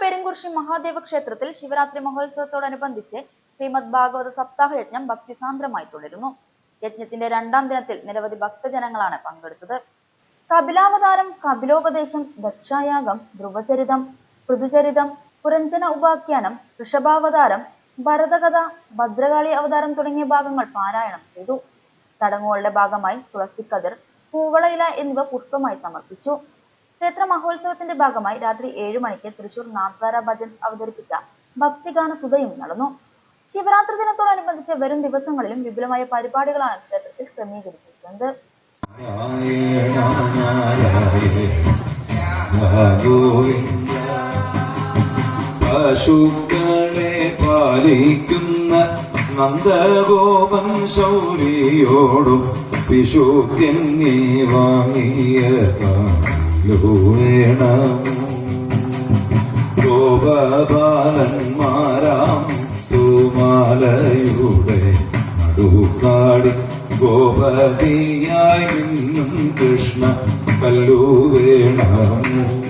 പെരുങ്കുർശി മഹാദേവ ക്ഷേത്രത്തിൽ ശിവരാത്രി മഹോത്സവത്തോടനുബന്ധിച്ച് ശ്രീമദ് ഭാഗവത സപ്താഹ യജ്ഞം ഭക്തിസാന്ദ്രമായി തുടരുന്നു. യജ്ഞത്തിന്റെ രണ്ടാം ദിനത്തിൽ നിരവധി ഭക്തജനങ്ങളാണ് പങ്കെടുത്തത്. കപിലാവതാരം കപിലോപദേശം ദക്ഷായാഗം ധ്രുവചരിതം പൃഥുചരിതം പുരഞ്ജന ഉപാഖ്യാനം ഋഷഭാവതാരം ഭരതകഥ ഭദ്രകാളി അവതാരം തുടങ്ങിയ ഭാഗങ്ങൾ പാരായണം ചെയ്തു. ചടങ്ങുകളുടെ ഭാഗമായി തുളസിക്കതിർ പൂവളയില എന്നിവ പുഷ്പമായി സമർപ്പിച്ചു. ക്ഷേത്ര മഹോത്സവത്തിന്റെ ഭാഗമായി രാത്രി ഏഴു മണിക്ക് തൃശൂർ നാഗ്വാര ഭജൻസ് അവതരിപ്പിച്ച ഭക്തിഗാന സുധയും നടന്നു. ശിവരാത്രി ദിനത്തോടനുബന്ധിച്ച് വരും ദിവസങ്ങളിലും വിപുലമായ പരിപാടികളാണ് ക്ഷേത്രത്തിൽ ക്രമീകരിച്ചിരിക്കുന്നത്. പശുക്കളെ പാലിക്കുന്ന നന്ദഗോപൻ ശൗരിയോടും പിശുക്കെന്നെ വാങ്ങിയ വേണം ഗോപബാലന്മാരാം തൂമാലയുടെ നടുക്കാടി ഗോപതിയായി നിന്നും കൃഷ്ണ കല്ലു വേണം.